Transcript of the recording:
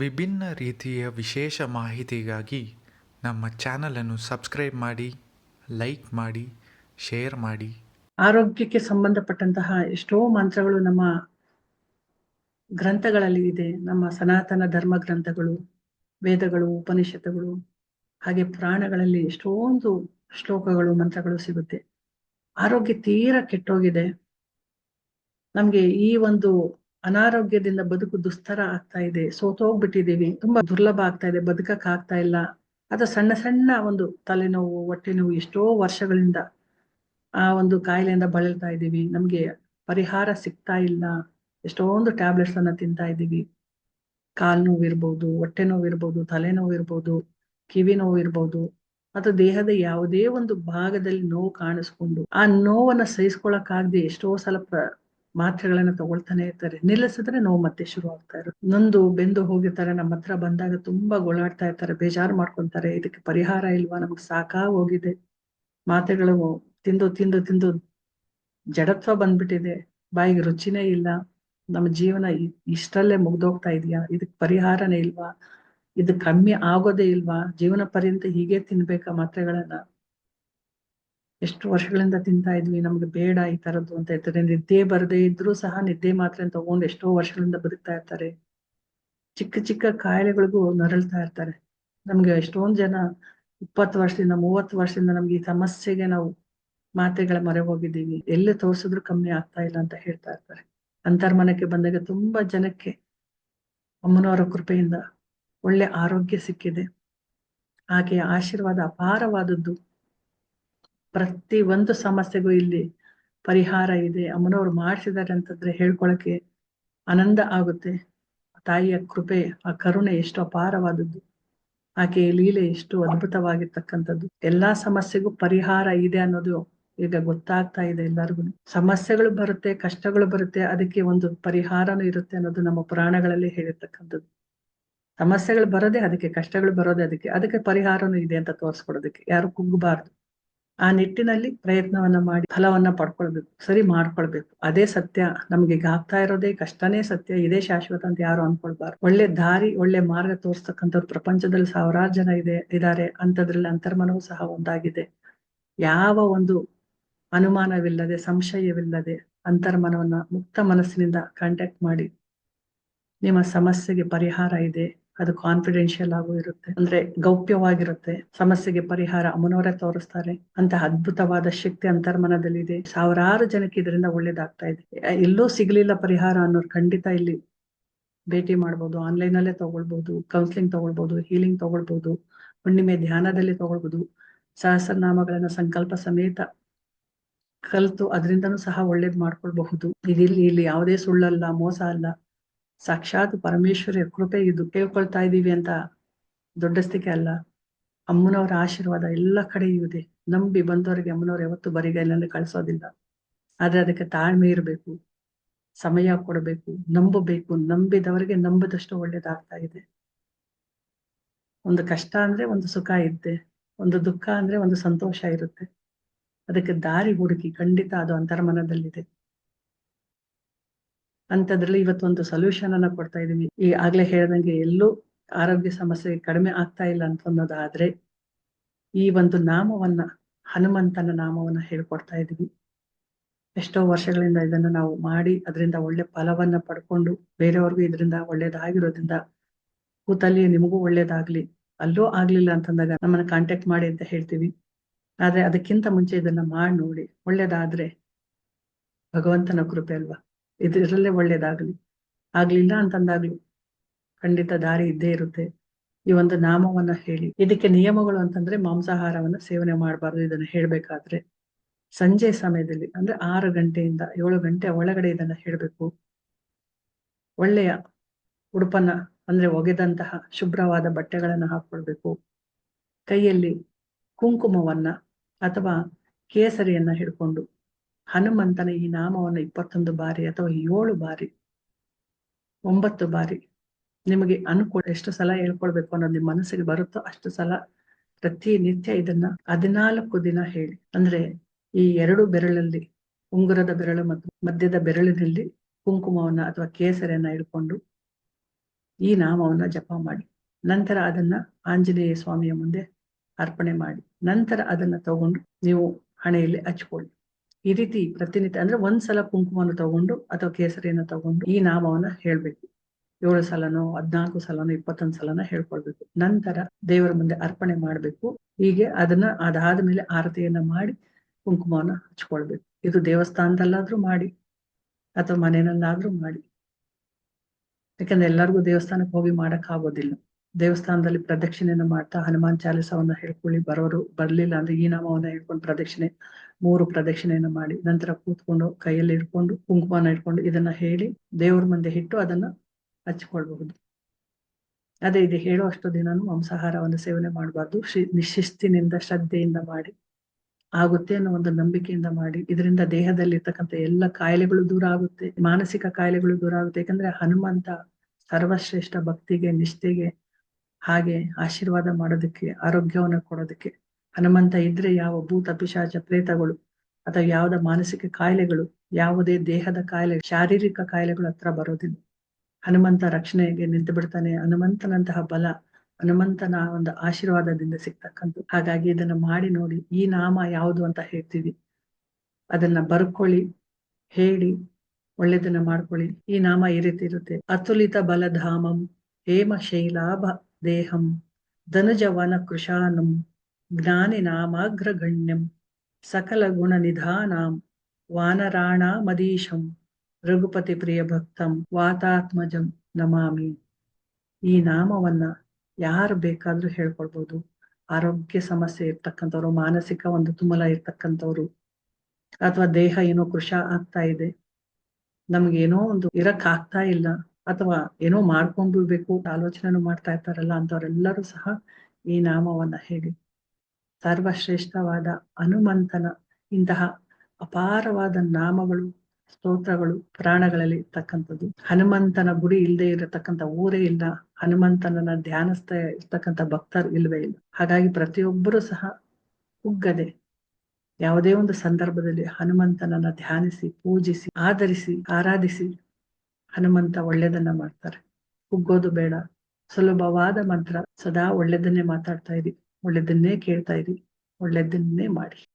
ವಿಭಿನ್ನ ರೀತಿಯ ವಿಶೇಷ ಮಾಹಿತಿಗಾಗಿ ನಮ್ಮ ಚಾನಲನ್ನು ಸಬ್ಸ್ಕ್ರೈಬ್ ಮಾಡಿ, ಲೈಕ್ ಮಾಡಿ, ಶೇರ್ ಮಾಡಿ. ಆರೋಗ್ಯಕ್ಕೆ ಸಂಬಂಧಪಟ್ಟಂತಹ ಎಷ್ಟೋ ಮಂತ್ರಗಳು ನಮ್ಮ ಗ್ರಂಥಗಳಲ್ಲಿ ಇದೆ. ನಮ್ಮ ಸನಾತನ ಧರ್ಮ ಗ್ರಂಥಗಳು, ವೇದಗಳು, ಉಪನಿಷತ್ತುಗಳು, ಹಾಗೆ ಪುರಾಣಗಳಲ್ಲಿ ಎಷ್ಟೊಂದು ಶ್ಲೋಕಗಳು, ಮಂತ್ರಗಳು ಸಿಗುತ್ತೆ. ಆರೋಗ್ಯ ತೀರಾ ಕೆಟ್ಟೋಗಿದೆ. ನಮ್ಗೆ ಈ ಒಂದು ಅನಾರೋಗ್ಯದಿಂದ ಬದುಕು ದುಸ್ತರ ಆಗ್ತಾ ಇದೆ, ಸೋತೋಗ್ಬಿಟ್ಟಿದ್ದೀವಿ, ತುಂಬಾ ದುರ್ಲಭ ಆಗ್ತಾ ಇದೆ, ಬದುಕಕ್ ಆಗ್ತಾ ಇಲ್ಲ. ಅದು ಸಣ್ಣ ಸಣ್ಣ ಒಂದು ತಲೆನೋವು, ಹೊಟ್ಟೆ ನೋವು ಎಷ್ಟೋ ವರ್ಷಗಳಿಂದ ಆ ಒಂದು ಕಾಯಿಲೆಯಿಂದ ಬಳಲ್ತಾ ಇದ್ದೀವಿ. ನಮ್ಗೆ ಪರಿಹಾರ ಸಿಗ್ತಾ ಇಲ್ಲ. ಎಷ್ಟೊಂದು ಟ್ಯಾಬ್ಲೆಟ್ಸ್ ಅನ್ನ ತಿಂತಾ ಇದ್ದೀವಿ. ಕಾಲ್ ನೋವು ಇರ್ಬೋದು, ಹೊಟ್ಟೆ ನೋವು ಇರ್ಬೋದು ತಲೆನೋವು ಇರ್ಬೋದು, ಕಿವಿ ನೋವು ಇರ್ಬೋದು. ಅಥವಾ ದೇಹದ ಯಾವುದೇ ಒಂದು ಭಾಗದಲ್ಲಿ ನೋವು ಕಾಣಿಸ್ಕೊಂಡು ಆ ನೋವನ್ನ ಸಹಿಸ್ಕೊಳಕ್ಕಾಗದೆ ಎಷ್ಟೋ ಸಲ ಮಾತ್ರೆಗಳನ್ನ ತಗೊಳ್ತಾನೆ ಇರ್ತಾರೆ. ನಿಲ್ಲಿಸಿದ್ರೆ ನೋವು ಮತ್ತೆ ಶುರು ಆಗ್ತಾ ಇರುತ್ತೆ. ನೊಂದು ಬೆಂದು ಹೋಗಿರ್ತಾರೆ ನಮ್ಮ ಹತ್ರ ಬಂದಾಗ ತುಂಬಾ ಗೋಳಾಡ್ತಾ ಇರ್ತಾರೆ, ಬೇಜಾರು ಮಾಡ್ಕೊಂತಾರೆ, ಇದಕ್ಕೆ ಪರಿಹಾರ ಇಲ್ವಾ? ನಮ್ಗೆ ಸಾಕಾ ಹೋಗಿದೆ ಮಾತ್ರೆಗಳು ತಿಂದು ತಿಂದು ತಿಂದು ಜಡತ್ವ ಬಂದ್ಬಿಟ್ಟಿದೆ. ಬಾಯಿಗೆ ರುಚಿನೇ ಇಲ್ಲ. ನಮ್ಮ ಜೀವನ ಇಷ್ಟರಲ್ಲೇ ಮುಗ್ದೋಗ್ತಾ ಇದೆಯಾ? ಇದಕ್ ಪರಿಹಾರನೇ ಇಲ್ವಾ? ಇದು ಕಮ್ಮಿ ಆಗೋದೇ ಇಲ್ವಾ? ಜೀವನ ಪರ್ಯಂತ ಹೀಗೆ ತಿನ್ಬೇಕಾ ಮಾತ್ರೆಗಳನ್ನ? ಎಷ್ಟು ವರ್ಷಗಳಿಂದ ತಿಂತಾ ಇದ್ವಿ, ನಮ್ಗೆ ಬೇಡ ಈ ತರದ್ದು ಅಂತ ಇರ್ತಾರೆ ನಿದ್ದೆ ಬರದೇ ಇದ್ರೂ ಸಹ ನಿದ್ದೆ ಮಾತ್ರೆ ತಗೊಂಡು ಎಷ್ಟೋ ವರ್ಷಗಳಿಂದ ಬದುಕ್ತಾ ಇರ್ತಾರೆ. ಚಿಕ್ಕ ಚಿಕ್ಕ ಕಾಯಿಲೆಗಳಿಗೂ ನರಳ್ತಾ ಇರ್ತಾರೆ. ನಮ್ಗೆ ಎಷ್ಟೊಂದ್ ಜನ ಇಪ್ಪತ್ತು ವರ್ಷದಿಂದ, ಮೂವತ್ತು ವರ್ಷದಿಂದ ನಮ್ಗೆ ಈ ಸಮಸ್ಯೆಗೆ ನಾವು ಮಾತ್ರೆಗಳ ಮೊರೆ ಹೋಗಿದ್ದೀವಿ. ಎಲ್ಲಿ ತೋರ್ಸಿದ್ರು ಕಮ್ಮಿ ಆಗ್ತಾ ಇಲ್ಲ ಅಂತ ಹೇಳ್ತಾ ಇರ್ತಾರೆ. ಅಂತರ್ಮನಕ್ಕೆ ಬಂದಾಗ ತುಂಬಾ ಜನಕ್ಕೆ ಅಮ್ಮನವರ ಕೃಪೆಯಿಂದ ಒಳ್ಳೆ ಆರೋಗ್ಯ ಸಿಕ್ಕಿದೆ. ಹಾಗೆ ಆಶೀರ್ವಾದ ಅಪಾರವಾದದ್ದು. ಪ್ರತಿ ಒಂದು ಸಮಸ್ಯೆಗೂ ಇಲ್ಲಿ ಪರಿಹಾರ ಇದೆ. ಅಮ್ಮನವ್ರು ಮಾಡಿಸಿದ್ದಾರೆ ಅಂತಂದ್ರೆ ಹೇಳ್ಕೊಳಕ್ಕೆ ಆನಂದ ಆಗುತ್ತೆ. ತಾಯಿಯ ಕೃಪೆ, ಆ ಕರುಣೆ ಎಷ್ಟು ಅಪಾರವಾದದ್ದು. ಆಕೆಯ ಲೀಲೆ ಎಷ್ಟು ಅದ್ಭುತವಾಗಿರ್ತಕ್ಕಂಥದ್ದು. ಎಲ್ಲಾ ಸಮಸ್ಯೆಗೂ ಪರಿಹಾರ ಇದೆ ಅನ್ನೋದು ಈಗ ಗೊತ್ತಾಗ್ತಾ ಇದೆ ಎಲ್ಲರಿಗೂ ಸಮಸ್ಯೆಗಳು ಬರುತ್ತೆ, ಕಷ್ಟಗಳು ಬರುತ್ತೆ, ಅದಕ್ಕೆ ಒಂದು ಪರಿಹಾರನೂ ಇರುತ್ತೆ ಅನ್ನೋದು ನಮ್ಮ ಪುರಾಣಗಳಲ್ಲಿ ಹೇಳಿರ್ತಕ್ಕಂಥದ್ದು. ಸಮಸ್ಯೆಗಳು ಬರೋದೇ, ಅದಕ್ಕೆ ಕಷ್ಟಗಳು ಬರೋದೇ, ಅದಕ್ಕೆ ಅದಕ್ಕೆ ಪರಿಹಾರನೂ ಇದೆ ಅಂತ ತೋರಿಸ್ಕೊಡೋದಕ್ಕೆ. ಯಾರು ಕುಗ್ಗಬಾರ್ದು. ಆ ನಿಟ್ಟಿನಲ್ಲಿ ಪ್ರಯತ್ನವನ್ನ ಮಾಡಿ ಫಲವನ್ನ ಪಡ್ಕೊಳ್ಬೇಕು, ಸರಿ ಮಾಡ್ಕೊಳ್ಬೇಕು. ಅದೇ ಸತ್ಯ, ನಮ್ಗೆ ಆಗ್ತಾ ಇರೋದೇ ಕಷ್ಟನೇ ಸತ್ಯ, ಇದೇ ಶಾಶ್ವತ ಅಂತ ಯಾರು ಅನ್ಕೊಳ್ಬಾರ್ದು. ಒಳ್ಳೆ ದಾರಿ, ಒಳ್ಳೆ ಮಾರ್ಗ ತೋರಿಸ್ತಕ್ಕಂಥವ್ರು ಪ್ರಪಂಚದಲ್ಲಿ ಸಾವಿರಾರು ಜನ ಇದೆ ಇದ್ದಾರೆ ಅಂತದ್ರಲ್ಲಿ ಅಂತರ್ಮನವೂ ಸಹ ಒಂದಾಗಿದೆ. ಯಾವ ಒಂದು ಅನುಮಾನವಿಲ್ಲದೆ, ಸಂಶಯವಿಲ್ಲದೆ ಅಂತರ್ಮನವನ್ನ ಮುಕ್ತ ಮನಸ್ಸಿನಿಂದ ಕಾಂಟ್ಯಾಕ್ಟ್ ಮಾಡಿ, ನಿಮ್ಮ ಸಮಸ್ಯೆಗೆ ಪರಿಹಾರ ಇದೆ. ಅದು ಕಾನ್ಫಿಡೆನ್ಷಿಯಲ್ ಆಗು ಇರುತ್ತೆ. ಅಂದ್ರೆ ಗೌಪ್ಯವಾಗಿರುತ್ತೆ. ಸಮಸ್ಯೆಗೆ ಪರಿಹಾರ ಅಮ್ಮನವರೇ ತೋರಿಸ್ತಾರೆ. ಅಂತ ಅದ್ಭುತವಾದ ಶಕ್ತಿ ಅಂತರ್ಮನದಲ್ಲಿದೆ. ಸಾವಿರಾರು ಜನಕ್ಕೆ ಇದರಿಂದ ಒಳ್ಳೇದಾಗ್ತಾ ಇದೆ. ಎಲ್ಲೂ ಸಿಗ್ಲಿಲ್ಲ ಪರಿಹಾರ ಅನ್ನೋರು ಖಂಡಿತ ಇಲ್ಲಿ ಭೇಟಿ ಮಾಡ್ಬೋದು. ಆನ್ಲೈನ್ ಅಲ್ಲೇ ತಗೊಳ್ಬಹುದು ಕೌನ್ಸಿಲಿಂಗ್ ತಗೊಳ್ಬಹುದು ಹೀಲಿಂಗ್ ತಗೊಳ್ಬಹುದು ಹುಣ್ಣಿಮೆ ಧ್ಯಾನದಲ್ಲಿ ತಗೊಳ್ಬಹುದು ಸಹಸ್ರನಾಮಗಳನ್ನ ಸಂಕಲ್ಪ ಸಮೇತ ಕಲ್ತು ಅದರಿಂದನೂ ಸಹ ಒಳ್ಳೇದ್ ಮಾಡ್ಕೊಳ್ಬಹುದು. ಇದಿಲ್ಲಿ ಇಲ್ಲಿ ಯಾವುದೇ ಸುಳ್ಳಲ್ಲ, ಮೋಸ ಅಲ್ಲ. ಸಾಕ್ಷಾತ್ ಪರಮೇಶ್ವರಿಯ ಕೃಪೆ ಇದು ಕೇಳ್ಕೊಳ್ತಾ ಇದ್ದೀವಿ ಅಂತ ದೊಡ್ಡಸ್ತಿಕೆ ಅಲ್ಲ. ಅಮ್ಮನವರ ಆಶೀರ್ವಾದ ಎಲ್ಲ ಕಡೆಯೂ ಇದೆ. ನಂಬಿ ಬಂದವರಿಗೆ ಅಮ್ಮನವ್ರು ಯಾವತ್ತು ಬರಿಗೈಲಲ್ಲಿ ಕಳ್ಸೋದಿಲ್ಲ. ಆದ್ರೆ ಅದಕ್ಕೆ ತಾಳ್ಮೆ ಇರಬೇಕು. ಸಮಯ ಕೊಡಬೇಕು. ನಂಬಬೇಕು. ನಂಬಿದವರಿಗೆ ನಂಬದಷ್ಟು ಒಳ್ಳೇದಾಗ್ತಾ ಇದೆ. ಒಂದು ಕಷ್ಟ ಅಂದ್ರೆ ಒಂದು ಸುಖ ಇದ್ದೆ. ಒಂದು ದುಃಖ ಅಂದ್ರೆ ಒಂದು ಸಂತೋಷ ಇರುತ್ತೆ. ಅದಕ್ಕೆ ದಾರಿ ಹುಡುಕಿ ಖಂಡಿತ ಅದು ಅಂತರ್ಮನದಲ್ಲಿದೆ. ಅಂತದ್ರಲ್ಲಿ ಇವತ್ತೊಂದು ಸೊಲ್ಯೂಷನ್ ಅನ್ನ ಕೊಡ್ತಾ ಇದೀವಿ ಈ ಆಗ್ಲೇ ಹೇಳ್ದಂಗೆ ಎಲ್ಲೂ ಆರೋಗ್ಯ ಸಮಸ್ಯೆ ಕಡಿಮೆ ಆಗ್ತಾ ಇಲ್ಲ ಅಂತ ಅನ್ನೋದಾದ್ರೆ ಈ ಒಂದು ನಾಮವನ್ನ, ಹನುಮಂತನ ನಾಮವನ್ನ ಹೇಳ್ಕೊಡ್ತಾ ಇದೀವಿ ಎಷ್ಟೋ ವರ್ಷಗಳಿಂದ ಇದನ್ನ ನಾವು ಮಾಡಿ ಅದರಿಂದ ಒಳ್ಳೆ ಫಲವನ್ನ ಪಡ್ಕೊಂಡು ಬೇರೆಯವ್ರಿಗೂ ಇದರಿಂದ ಒಳ್ಳೇದಾಗಿರೋದ್ರಿಂದ ಕೂತಲ್ಲಿ ನಿಮಗೂ ಒಳ್ಳೇದಾಗ್ಲಿ, ಅಲ್ಲೂ ಆಗ್ಲಿಲ್ಲ ಅಂತಂದಾಗ ನಮ್ಮನ್ನ ಕಾಂಟ್ಯಾಕ್ಟ್ ಮಾಡಿ ಅಂತ ಹೇಳ್ತೀವಿ. ಆದ್ರೆ ಅದಕ್ಕಿಂತ ಮುಂಚೆ ಇದನ್ನ ಮಾಡಿ ನೋಡಿ, ಒಳ್ಳೇದಾದ್ರೆ ಭಗವಂತನ ಕೃಪೆ ಅಲ್ವಾ? ಇದರಲ್ಲೇ ಒಳ್ಳೇದಾಗ್ಲಿ. ಆಗ್ಲಿಲ್ಲ ಅಂತಂದಾಗ್ಲಿ ಖಂಡಿತ ದಾರಿ ಇದ್ದೇ ಇರುತ್ತೆ. ಈ ಒಂದು ನಾಮವನ್ನ ಹೇಳಿ. ಇದಕ್ಕೆ ನಿಯಮಗಳು ಅಂತಂದ್ರೆ ಮಾಂಸಾಹಾರವನ್ನ ಸೇವನೆ ಮಾಡಬಾರ್ದು ಇದನ್ನ ಹೇಳ್ಬೇಕಾದ್ರೆ. ಸಂಜೆ ಸಮಯದಲ್ಲಿ, ಅಂದ್ರೆ ಆರು ಗಂಟೆಯಿಂದ ಏಳು ಗಂಟೆ ಒಳಗಡೆ ಇದನ್ನ ಹೇಳ್ಬೇಕು. ಒಳ್ಳೆಯ ಉಡುಪನ್ನ, ಅಂದ್ರೆ ಒಗೆದಂತಹ ಶುಭ್ರವಾದ ಬಟ್ಟೆಗಳನ್ನ ಹಾಕೊಳ್ಬೇಕು. ಕೈಯಲ್ಲಿ ಕುಂಕುಮವನ್ನ ಅಥವಾ ಕೇಸರಿಯನ್ನ ಹಿಡ್ಕೊಂಡು ಹನುಮಂತನ ಈ ನಾಮವನ್ನು ಇಪ್ಪತ್ತೊಂದು ಬಾರಿ ಅಥವಾ ಏಳು ಬಾರಿ, ಒಂಬತ್ತು ಬಾರಿ ನಿಮಗೆ ಅನುಕೂಲ ಎಷ್ಟು ಸಲ ಹೇಳ್ಕೊಳ್ಬೇಕು ಅನ್ನೋದು ನಿಮ್ಮ ಮನಸ್ಸಿಗೆ ಬರುತ್ತೋ ಅಷ್ಟು ಸಲ ಪ್ರತಿ ನಿತ್ಯ ಇದನ್ನ ಹದಿನಾಲ್ಕು ದಿನ ಹೇಳಿ. ಅಂದ್ರೆ ಈ ಎರಡು ಬೆರಳಲ್ಲಿ ಉಂಗುರದ ಬೆರಳು ಮತ್ತು ಮಧ್ಯದ ಬೆರಳಿನಲ್ಲಿ ಕುಂಕುಮವನ್ನ ಅಥವಾ ಕೇಸರಿಯನ್ನ ಇಟ್ಕೊಂಡು ಈ ನಾಮವನ್ನ ಜಪ ಮಾಡಿ. ನಂತರ ಅದನ್ನ ಆಂಜನೇಯ ಸ್ವಾಮಿಯ ಮುಂದೆ ಅರ್ಪಣೆ ಮಾಡಿ. ನಂತರ ಅದನ್ನ ತಗೊಂಡು ನೀವು ಹಣೆಯಲ್ಲಿ ಹಚ್ಕೊಳ್ಳಿ. ಈ ರೀತಿ ಪ್ರತಿನಿತ್ಯ, ಅಂದ್ರೆ ಒಂದ್ಸಲ ಕುಂಕುಮವನ್ನು ತಗೊಂಡು ಅಥವಾ ಕೇಸರಿಯನ್ನು ತಗೊಂಡು ಈ ನಾಮವನ್ನ ಹೇಳ್ಬೇಕು. ಏಳು ಸಲನೋ, ಹದ್ನಾಲ್ಕು ಸಲನೋ, ಇಪ್ಪತ್ತೊಂದು ಸಲನ ಹೇಳ್ಕೊಳ್ಬೇಕು. ನಂತರ ದೇವರ ಮುಂದೆ ಅರ್ಪಣೆ ಮಾಡ್ಬೇಕು. ಹೀಗೆ ಅದನ್ನ ಅದಾದ ಮೇಲೆ ಆರತಿಯನ್ನ ಮಾಡಿ ಕುಂಕುಮವನ್ನ ಹಚ್ಕೊಳ್ಬೇಕು. ಇದು ದೇವಸ್ಥಾನದಲ್ಲಾದ್ರೂ ಮಾಡಿ ಅಥವಾ ಮನೆಯಲ್ಲಾದ್ರೂ ಮಾಡಿ. ಯಾಕಂದ್ರೆ ಎಲ್ಲರಿಗೂ ದೇವಸ್ಥಾನಕ್ಕೆ ಹೋಗಿ ಮಾಡಕ್ ಆಗೋದಿಲ್ಲ ದೇವಸ್ಥಾನದಲ್ಲಿ ಪ್ರದಕ್ಷಿಣೆಯನ್ನು ಮಾಡ್ತಾ ಹನುಮಾನ್ ಚಾಲಿಸವನ್ನ ಹೇಳ್ಕೊಳ್ಳಿ. ಬರೋರು ಬರ್ಲಿಲ್ಲ ಅಂದ್ರೆ ಈ ನಾಮವನ್ನ ಹೇಳ್ಕೊಂಡು ಪ್ರದಕ್ಷಿಣೆ ಮೂರು ಪ್ರದಕ್ಷಿಣೆಯನ್ನು ಮಾಡಿ, ನಂತರ ಕೂತ್ಕೊಂಡು, ಕೈಯಲ್ಲಿ ಇಟ್ಕೊಂಡು ಕುಂಕುಮನ ಇಟ್ಕೊಂಡು ಇದನ್ನ ಹೇಳಿ ದೇವ್ರ ಮುಂದೆ ಇಟ್ಟು ಅದನ್ನ ಹಚ್ಕೊಳ್ಬಹುದು ಅದೇ ಇದು ಹೇಳುವಷ್ಟು ದಿನನೂ ಮಾಂಸಾಹಾರವನ್ನು ಸೇವನೆ ಮಾಡಬಾರ್ದು. ಶ್ರೀ ನಿಶಿಸ್ತಿನಿಂದ ಶ್ರದ್ಧೆಯಿಂದ ಮಾಡಿ, ಆಗುತ್ತೆ ಅನ್ನೋ ಒಂದು ನಂಬಿಕೆಯಿಂದ ಮಾಡಿ, ಇದರಿಂದ ದೇಹದಲ್ಲಿ ಇರ್ತಕ್ಕಂಥ ಎಲ್ಲ ಕಾಯಿಲೆಗಳು ದೂರ ಆಗುತ್ತೆ, ಮಾನಸಿಕ ಕಾಯಿಲೆಗಳು ದೂರ ಆಗುತ್ತೆ. ಯಾಕಂದ್ರೆ ಹನುಮಂತ ಸರ್ವಶ್ರೇಷ್ಠ ಭಕ್ತಿಗೆ, ನಿಷ್ಠೆಗೆ ಹಾಗೆ ಆಶೀರ್ವಾದ ಮಾಡೋದಕ್ಕೆ, ಆರೋಗ್ಯವನ್ನ ಕೊಡೋದಕ್ಕೆ ಹನುಮಂತ ಇದ್ರೆ ಯಾವ ಭೂತ ಪಿಶಾಚ ಪ್ರೇತಗಳು ಅಥವಾ ಯಾವ್ದ ಮಾನಸಿಕ ಕಾಯಿಲೆಗಳು, ಯಾವುದೇ ದೇಹದ ಕಾಯಿಲೆ ಶಾರೀರಿಕ ಕಾಯಿಲೆಗಳು ಹತ್ರ ಬರೋದಿಲ್ಲ. ಹನುಮಂತ ರಕ್ಷಣೆಗೆ ನಿಂತು ಬಿಡ್ತಾನೆ. ಹನುಮಂತನಂತಹ ಬಲ ಹನುಮಂತನ ಒಂದು ಆಶೀರ್ವಾದದಿಂದ ಸಿಗ್ತಕ್ಕಂಥ ಹಾಗಾಗಿ ಇದನ್ನ ಮಾಡಿ ನೋಡಿ, ಈ ನಾಮ ಯಾವುದು ಅಂತ ಹೇಳ್ತೀವಿ. ಅದನ್ನ ಬರ್ಕೊಳ್ಳಿ, ಹೇಳಿ, ಒಳ್ಳೇದನ್ನ ಮಾಡ್ಕೊಳ್ಳಿ. ಈ ನಾಮ ಈ ರೀತಿ ಇರುತ್ತೆ. ಅತುಲಿತ ಬಲಧಾಮಂ ಹೇಮ ಶೈಲಾಭ ದೇಹಂ ಧನುಜವನ ಕೃಶಾನಂ ಜ್ಞಾನಿ ನಾಮಗ್ರಗಣ್ಯಂ, ಸಕಲ ಗುಣ ನಿಧಾನಾಂ ವಾನರಾಣಾಮದೀಶಂ ರಘುಪತಿ ಪ್ರಿಯ ಭಕ್ತಂ, ವಾತಾತ್ಮಜಂ ನಮಾಮಿ. ಈ ನಾಮವನ್ನ ಯಾರು ಬೇಕಾದ್ರೂ ಹೇಳ್ಕೊಳ್ಬಹುದು ಆರೋಗ್ಯ ಸಮಸ್ಯೆ ಇರ್ತಕ್ಕಂಥವ್ರು, ಮಾನಸಿಕ ಒಂದು ತುಮಲ ಇರ್ತಕ್ಕಂಥವ್ರು, ಅಥವಾ ದೇಹ ಏನೋ ಕೃಷ ಆಗ್ತಾ ಇದೆ, ನಮ್ಗೆ ಏನೋ ಒಂದು ಇರಕ್ ಆಗ್ತಾ ಇಲ್ಲ, ಅಥವಾ ಏನೋ ಮಾಡ್ಕೊಂಡ್ಬಿಡ್ಬೇಕು ಆಲೋಚನೆ ಆಲೋಚನೆನೂ ಮಾಡ್ತಾ ಇರ್ತಾರಲ್ಲ ಅಂತವ್ರೆಲ್ಲರೂ ಸಹ ಈ ನಾಮವನ್ನ ಹೇಳಿ. ಸರ್ವಶ್ರೇಷ್ಠವಾದ ಹನುಮಂತನ ಇಂತಹ ಅಪಾರವಾದ ನಾಮಗಳು, ಸ್ತೋತ್ರಗಳು ಪುರಾಣಗಳಲ್ಲಿ ಇರ್ತಕ್ಕಂಥದ್ದು. ಹನುಮಂತನ ಗುಡಿ ಇಲ್ಲದೆ ಇರತಕ್ಕಂಥ ಊರೇ ಇಲ್ಲ. ಹನುಮಂತನನ್ನ ಧ್ಯಾನಿಸ್ತಾ ಇರ್ತಕ್ಕಂಥ ಭಕ್ತರು ಇಲ್ವೇ ಇಲ್ಲ. ಹಾಗಾಗಿ ಪ್ರತಿಯೊಬ್ಬರು ಸಹ ಕುಗ್ಗದೆ ಯಾವುದೇ ಒಂದು ಸಂದರ್ಭದಲ್ಲಿ ಹನುಮಂತನನ್ನ ಧ್ಯಾನಿಸಿ, ಪೂಜಿಸಿ, ಆಧರಿಸಿ, ಆರಾಧಿಸಿ ಹನುಮಂತ ಒಳ್ಳೆಯದನ್ನ ಮಾಡ್ತಾರೆ. ಕುಗ್ಗೋದು ಬೇಡ. ಸುಲಭವಾದ ಮಂತ್ರ ಸದಾ ಒಳ್ಳೆಯದನ್ನೇ ಮಾತಾಡ್ತಾ ಇರಿ. ಒಳ್ಳೇದನ್ನೇ ಕೇಳ್ತಾ ಇರಿ. ಒಳ್ಳೆದನ್ನೇ ಮಾಡಿ.